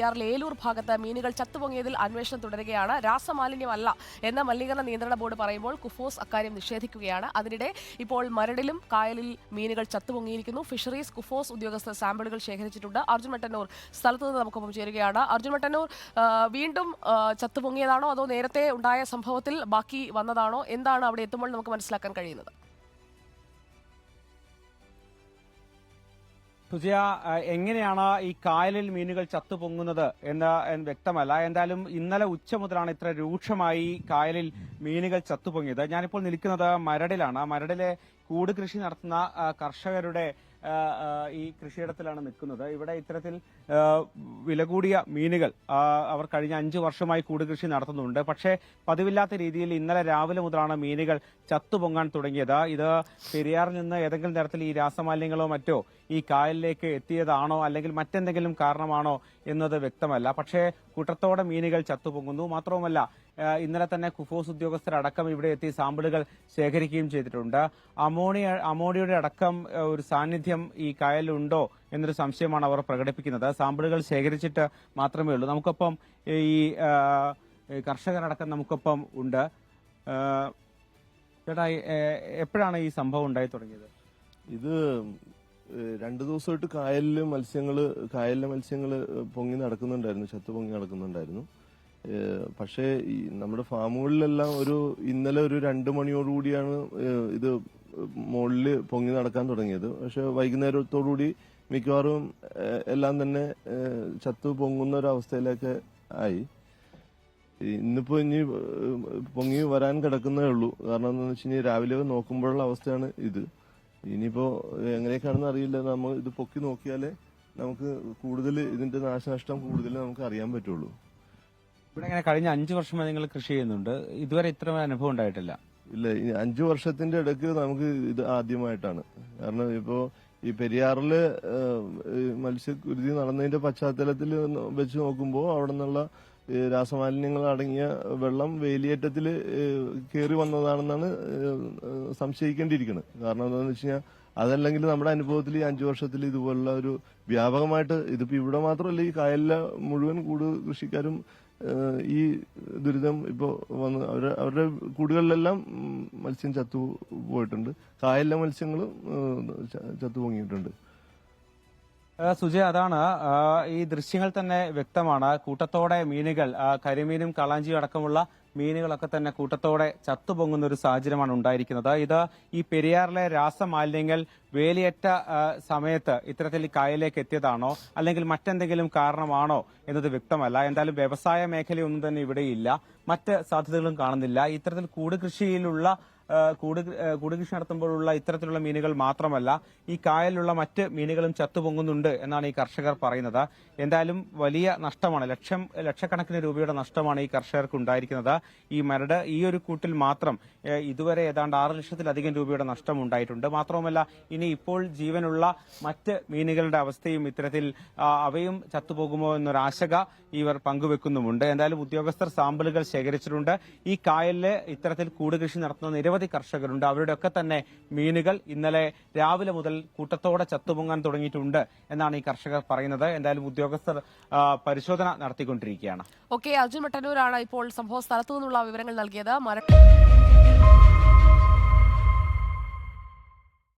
പെരിയാറിലെ ഏലൂർ ഭാഗത്ത് മീനുകൾ ചത്തുപൊങ്ങിയതിൽ അന്വേഷണം തുടരുകയാണ്. രാസമാലിന്യമല്ല എന്ന മലിനീകരണ നിയന്ത്രണ ബോർഡ് പറയുമ്പോൾ കുഫോസ് അക്കാര്യം നിഷേധിക്കുകയാണ്. അതിനിടെ ഇപ്പോൾ മരടിലും കായലിൽ മീനുകൾ ചത്തുപൊങ്ങിയിരിക്കുന്നു. ഫിഷറീസ് കുഫോസ് ഉദ്യോഗസ്ഥർ സാമ്പിളുകൾ ശേഖരിച്ചിട്ടുണ്ട്. അർജുൻ മട്ടന്നൂർ സ്ഥലത്ത് നിന്ന് നമുക്കൊപ്പം ചേരുകയാണ്. അർജുൻ മട്ടന്നൂർ വീണ്ടും ചത്തുപൊങ്ങിയതാണോ അതോ നേരത്തെ ഉണ്ടായ സംഭവത്തിൽ ബാക്കി വന്നതാണോ? എന്താണ് അവിടെ എത്തുമ്പോൾ നമുക്ക് മനസ്സിലാക്കാൻ കഴിയുന്നത്? സുജയ എങ്ങനെയാണ് ഈ കായലിൽ മീനുകൾ ചത്തുപൊങ്ങുന്നത് പൊങ്ങുന്നത് എന്ന് വ്യക്തമല്ല. എന്തായാലും ഇന്നലെ ഉച്ച മുതലാണ് ഇത്ര രൂക്ഷമായി കായലിൽ മീനുകൾ ചത്തുപൊങ്ങിയത്. ഞാനിപ്പോൾ നിൽക്കുന്നത് മരടിലാണ്. മരടിലെ കൂട് കൃഷി നടത്തുന്ന കർഷകരുടെ ഈ കൃഷിയിടത്തിലാണ് നിൽക്കുന്നത്. ഇവിടെ ഇത്തരത്തിൽ വില കൂടിയ മീനുകൾ അവർ കഴിഞ്ഞ അഞ്ചു വർഷമായി കൂട് കൃഷി നടത്തുന്നുണ്ട്. പക്ഷേ പതിവില്ലാത്ത രീതിയിൽ ഇന്നലെ രാവിലെ മുതലാണ് മീനുകൾ ചത്തുപൊങ്ങാൻ തുടങ്ങിയത്. ഇത് പെരിയാറിൽ നിന്ന് ഏതെങ്കിലും തരത്തിൽ ഈ രാസമാലിന്യങ്ങളോ മറ്റോ ഈ കായലിലേക്ക് എത്തിയതാണോ അല്ലെങ്കിൽ മറ്റെന്തെങ്കിലും കാരണമാണോ എന്നത് വ്യക്തമല്ല. പക്ഷേ കൂട്ടത്തോടെ മീനുകൾ ചത്തുപൊങ്ങുന്നു. മാത്രവുമല്ല ഇന്നലെ തന്നെ കുഫോസ് ഉദ്യോഗസ്ഥർ അടക്കം ഇവിടെ എത്തി സാമ്പിളുകൾ ശേഖരിക്കുകയും ചെയ്തിട്ടുണ്ട്. അമോണിയ അമോണിയയുടെ അടക്കം ഒരു സാന്നിധ്യം ഈ കായലിലുണ്ടോ എന്നൊരു സംശയമാണ് അവർ പ്രകടിപ്പിക്കുന്നത്. സാമ്പിളുകൾ ശേഖരിച്ചിട്ട് മാത്രമേ ഉള്ളൂ. നമുക്കൊപ്പം ഈ കർഷകരടക്കം നമുക്കൊപ്പം ഉണ്ട്. ചേട്ടാ എപ്പോഴാണ് ഈ സംഭവം ഉണ്ടായി തുടങ്ങിയത്? ഇത് രണ്ടു ദിവസമായിട്ട് കായലിൽ മത്സ്യങ്ങൾ കായലിലെ മത്സ്യങ്ങൾ പൊങ്ങി നടക്കുന്നുണ്ടായിരുന്നു. ചത്തു പൊങ്ങി നടക്കുന്നുണ്ടായിരുന്നു. പക്ഷേ നമ്മുടെ ഫാമുകളിലെല്ലാം ഒരു ഇന്നലെ ഒരു രണ്ടു മണിയോടുകൂടിയാണ് ഇത് മുകളിൽ പൊങ്ങി നടക്കാൻ തുടങ്ങിയത്. പക്ഷെ വൈകുന്നേരത്തോടുകൂടി മിക്കവാറും എല്ലാം തന്നെ ചത്തു പൊങ്ങുന്ന ഒരു അവസ്ഥയിലേക്ക് ആയി. ഇന്നിപ്പോ ഇനി പൊങ്ങി വരാൻ കിടക്കുന്നേ ഉള്ളൂ. കാരണം എന്താണെന്ന് വെച്ച് കഴിഞ്ഞാൽ രാവിലെ നോക്കുമ്പോഴുള്ള അവസ്ഥയാണ് ഇത്. ഇനിയിപ്പോ എങ്ങനെയൊക്കെയാണെന്ന് അറിയില്ല. നമ്മൾ ഇത് പൊക്കി നോക്കിയാലേ നമുക്ക് കൂടുതൽ ഇതിന്റെ നാശനഷ്ടം കൂടുതൽ നമുക്ക് അറിയാൻ പറ്റുള്ളൂ. ഇവിടെ ഇങ്ങനെ കഴിഞ്ഞ അഞ്ചു വർഷമായി നിങ്ങൾ കൃഷി ചെയ്യുന്നുണ്ട്. ഇതുവരെ ഇത്ര അനുഭവം ഉണ്ടായിട്ടില്ല. ഇല്ല ഈ അഞ്ചു വർഷത്തിന്റെ ഇടയ്ക്ക് നമുക്ക് ഇത് ആദ്യമായിട്ടാണ്. കാരണം ഇപ്പോ ഈ പെരിയാറിൽ മത്സ്യകുരുതി നടന്നതിന്റെ പശ്ചാത്തലത്തിൽ വെച്ച് നോക്കുമ്പോൾ അവിടെ നിന്നുള്ള രാസമാലിന്യങ്ങൾ അടങ്ങിയ വെള്ളം വേലിയേറ്റത്തിൽ കയറി വന്നതാണെന്നാണ് സംശയിക്കേണ്ടിയിരിക്കുന്നത് കാരണം എന്താണെന്ന് വെച്ച് കഴിഞ്ഞാൽ അതല്ലെങ്കിൽ നമ്മുടെ അനുഭവത്തിൽ ഈ അഞ്ചു വർഷത്തിൽ ഇതുപോലുള്ള ഒരു വ്യാപകമായിട്ട് ഇതിപ്പോ ഇവിടെ മാത്രമല്ല ഈ കായലിലെ മുഴുവൻ കൂട് കൃഷിക്കാരും ഈ ദുരിതം ഇപ്പോ വന്ന് അവരുടെ അവരുടെ കൂടുകളിലെല്ലാം മത്സ്യം ചത്തു പോയിട്ടുണ്ട്. കായലിലെ മത്സ്യങ്ങളും ചത്തു പൊങ്ങിയിട്ടുണ്ട്. സുജയ് അതാണ്. ഈ ദൃശ്യങ്ങൾ തന്നെ വ്യക്തമാണ്. കൂട്ടത്തോടെ മീനുകൾ കരിമീനും കളാഞ്ചിയും അടക്കമുള്ള മീനുകളൊക്കെ തന്നെ കൂട്ടത്തോടെ ചത്തുപൊങ്ങുന്ന ഒരു സാഹചര്യമാണ് ഉണ്ടായിരിക്കുന്നത്. ഇത് ഈ പെരിയാറിലെ രാസമാലിന്യങ്ങൾ വേലിയേറ്റ സമയത്ത് ഇത്തരത്തിൽ കായലിലേക്ക് എത്തിയതാണോ? അല്ലെങ്കിൽ മറ്റെന്തെങ്കിലും കാരണമാണോ എന്നത് വ്യക്തമല്ല. എന്തായാലും വ്യവസായ മേഖലയൊന്നും തന്നെ ഇവിടെയില്ല. മറ്റ് സാധ്യതകളും കാണുന്നില്ല. ഇത്തരത്തിൽ കൂട് കൃഷിയിലുള്ള ആ, കൂട് കൂടുകൃഷി കൂട് കൃഷി നടത്തുമ്പോഴുള്ള ഇത്തരത്തിലുള്ള മീനുകൾ മാത്രമല്ല ഈ കായലിലുള്ള മറ്റ് മീനുകളും ചത്തുപൊങ്ങുന്നുണ്ട് എന്നാണ് ഈ കർഷകർ പറയുന്നത്. എന്തായാലും വലിയ നഷ്ടമാണ് ലക്ഷം ലക്ഷക്കണക്കിന് രൂപയുടെ നഷ്ടമാണ് ഈ കർഷകർക്ക് ഉണ്ടായിരിക്കുന്നത്. ഈ മരട് ഈ ഒരു കൂട്ടിൽ മാത്രം ഇതുവരെ ഏതാണ്ട് ആറ് ലക്ഷത്തിലധികം രൂപയുടെ നഷ്ടം ഉണ്ടായിട്ടുണ്ട്. മാത്രവുമല്ല ഇനി ഇപ്പോൾ ജീവനുള്ള മറ്റ് മീനുകളുടെ അവസ്ഥയും ഇത്തരത്തിൽ അവയും ചത്തുപോകുമോ എന്നൊരാശക ഇവർ പങ്കുവെക്കുന്നുമുണ്ട്. എന്തായാലും ഉദ്യോഗസ്ഥർ സാമ്പിളുകൾ ശേഖരിച്ചിട്ടുണ്ട്. ഈ കായലിൽ ഇത്തരത്തിൽ കൂടുകൃഷി നടത്തുന്ന നിരവധി കർഷകരുണ്ട്. അവരുടെ ഒക്കെ തന്നെ മീനുകൾ ഇന്നലെ രാവിലെ മുതൽ കൂട്ടത്തോടെ ചത്തുപൊങ്ങാൻ തുടങ്ങിയിട്ടുണ്ട് എന്നാണ് ഈ കർഷകർ പറയുന്നത്. എന്തായാലും ഉദ്യോഗസ്ഥർ പരിശോധന നടത്തിക്കൊണ്ടിരിക്കുകയാണ്. ഓക്കെ അർജുൻ മട്ടന്നൂരാണ് ഇപ്പോൾ സംഭവ സ്ഥലത്തു നിന്നുള്ള വിവരങ്ങൾ നൽകിയത്.